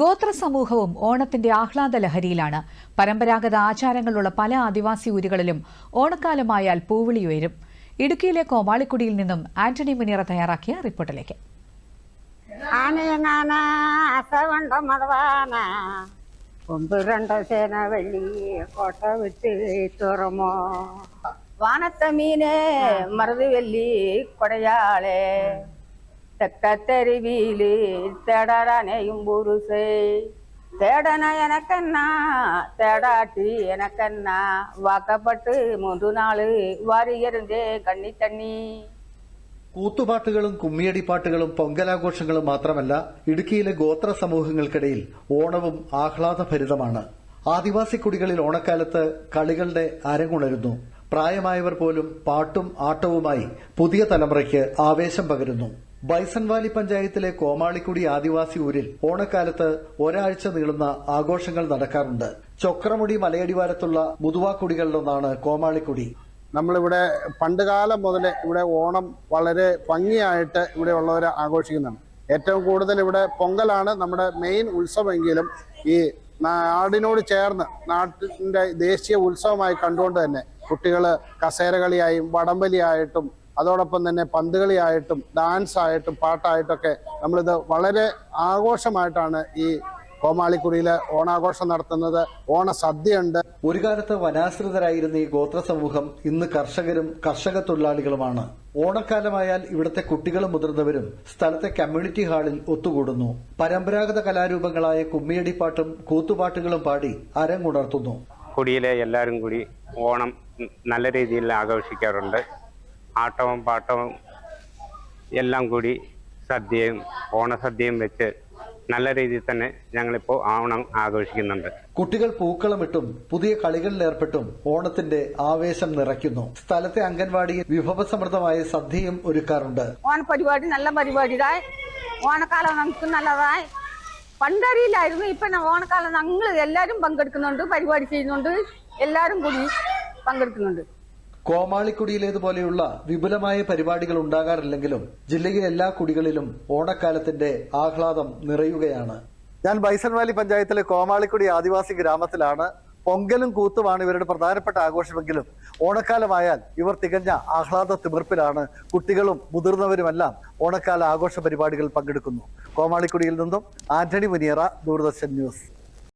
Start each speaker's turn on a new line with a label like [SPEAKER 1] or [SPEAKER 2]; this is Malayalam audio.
[SPEAKER 1] ഗോത്ര സമൂഹവും ഓണത്തിന്റെ ആഹ്ലാദ ലഹരിയിലാണ്. പരമ്പരാഗത ആചാരങ്ങളുള്ള പല ആദിവാസി ഊരുകളിലും ഓണക്കാലമായാൽ പൂവിളി ഉയരും. ഇടുക്കിയിലെ കോമാളിക്കുടിയിൽ നിന്നും ആന്റണി മുനിയറ തയ്യാറാക്കിയ റിപ്പോർട്ടിലേക്ക്.
[SPEAKER 2] വാനത്തമീനെ അസവണ്ട മതവാന കൊമ്പ് രണ്ട സേന വെള്ളി തുറമോ വാനത്ത മീനെ മറുതി വെല്ലി കൊടയാളെ. തെക്കത്തെരുവിയിൽ തേടാനയും പുരുഷേ. തേടന എനക്കെന്ന തേടാട്ടി എനക്കെന്ന. വാക്കപ്പെട്ട് മൂന്നു നാൾ വാരിയറിന്റെ കണ്ണി തണ്ണി
[SPEAKER 3] കൂത്തുപാട്ടുകളും കുമ്മിയടിപ്പാട്ടുകളും പൊങ്കലാഘോഷങ്ങളും മാത്രമല്ല ഇടുക്കിയിലെ ഗോത്ര സമൂഹങ്ങൾക്കിടയിൽ ഓണവും ആഹ്ലാദഭരിതമാണ്. ആദിവാസി കുടികളിൽ ഓണക്കാലത്ത് കളികളുടെ അരങ്ങുണരുന്നു. പ്രായമായവർ പോലും പാട്ടും ആട്ടവുമായി പുതിയ തലമുറയ്ക്ക് ആവേശം പകരുന്നു. ബൈസൺവാലി പഞ്ചായത്തിലെ കോമാളിക്കുടി ആദിവാസി ഊരിൽ ഓണക്കാലത്ത് ഒരാഴ്ച നീളുന്ന ആഘോഷങ്ങൾ നടക്കാറുണ്ട്. ചൊക്രമുടി മലയടിവാരത്തുള്ള മുതുവാക്കുടികളിലൊന്നാണ് കോമാളിക്കുടി.
[SPEAKER 4] നമ്മളിവിടെ പണ്ടുകാലം മുതലേ ഇവിടെ ഓണം വളരെ ഭംഗിയായിട്ട് ഇവിടെ ഉള്ളവർ ആഘോഷിക്കുന്നതാണ് ഏറ്റവും കൂടുതൽ ഇവിടെ പൊങ്കലാണ് നമ്മുടെ മെയിൻ ഉത്സവമെങ്കിലും ഈ നാടിനോട് ചേർന്ന് നാട്ടിന്റെ ദേശീയ ഉത്സവമായി കണ്ടുകൊണ്ട് തന്നെ കുട്ടികൾ കസേരകളിയായും വടംവലിയായിട്ടും അതോടൊപ്പം തന്നെ പന്തുകളിയായിട്ടും ഡാൻസ് ആയിട്ടും പാട്ടായിട്ടൊക്കെ നമ്മളിത് വളരെ ആഘോഷമായിട്ടാണ് ഈ കോമാളിക്കുടിയിൽ ഓണാഘോഷം നടത്തുന്നത്. ഓണ ഓണസദ്യയുണ്ട്.
[SPEAKER 3] ഒരു കാലത്ത് വനാശ്രിതരായിരുന്ന ഈ ഗോത്ര സമൂഹം ഇന്ന് കർഷകരും കർഷക തൊഴിലാളികളുമാണ്. ഓണക്കാലമായാൽ ഇവിടുത്തെ കുട്ടികളും മുതിർന്നവരും സ്ഥലത്തെ കമ്മ്യൂണിറ്റി ഹാളിൽ ഒത്തുകൂടുന്നു. പരമ്പരാഗത കലാരൂപങ്ങളായ കുമ്മിയടിപ്പാട്ടും കൂത്തുപാട്ടുകളും പാടി അരങ്ങുണർത്തുന്നു.
[SPEAKER 5] കുടിയിലെ എല്ലാവരും കൂടി ഓണം നല്ല രീതിയിൽ ആഘോഷിക്കാറുണ്ട്. ആട്ടവും പാട്ടവും എല്ലാം കൂടി സദ്യയും ഓണസദ്യയും വെച്ച് നല്ല രീതിയിൽ തന്നെ ഞങ്ങളിപ്പോൾ ഓണം ആഘോഷിക്കുന്നുണ്ട്.
[SPEAKER 3] കുട്ടികൾ പൂക്കളമിട്ടും പുതിയ കളികളിലേർപ്പെട്ടും ഓണത്തിന്റെ ആവേശം നിറയ്ക്കുന്നു. സ്ഥലത്തെ അംഗൻവാടിയിൽ വിഭവസമൃദ്ധമായ സദ്യയും ഒരുക്കാറുണ്ട്.
[SPEAKER 2] ഓണപരിപാടി നല്ല പരിപാടിയായി ഓണക്കാലം നമുക്ക് നല്ലതായി. പണ്ടറിയില്ലായിരുന്നു ഇപ്പൊ ന- ഓണക്കാലം ഞങ്ങൾ എല്ലാരും പങ്കെടുക്കുന്നുണ്ട് പരിപാടി ചെയ്യുന്നുണ്ട്. എല്ലാരും കൂടി പങ്കെടുക്കുന്നുണ്ട്.
[SPEAKER 3] കോമാളിക്കുടിയിലേതുപോലെയുള്ള വിപുലമായ പരിപാടികൾ ഉണ്ടാകാറില്ലെങ്കിലും ജില്ലയിലെ എല്ലാ കുടികളിലും ഓണക്കാലത്തിന്റെ ആഹ്ലാദം നിറയുകയാണ്. ഞാൻ ബൈസൺ വാലി പഞ്ചായത്തിലെ കോമാളിക്കുടി ആദിവാസി ഗ്രാമത്തിലാണ്. പൊങ്കലും കൂത്തുമാണ് ഇവരുടെ പ്രധാനപ്പെട്ട ആഘോഷമെങ്കിലും ഓണക്കാലമായാൽ ഇവർ തികഞ്ഞ ആഹ്ലാദ തിമിർപ്പിലാണ്. കുട്ടികളും മുതിർന്നവരുമെല്ലാം ഓണക്കാല ആഘോഷ പരിപാടികൾ പങ്കെടുക്കുന്നു. കോമാളിക്കുടിയിൽ നിന്നും ആന്റണി മുനിയറ ദൂരദർശൻ ന്യൂസ്.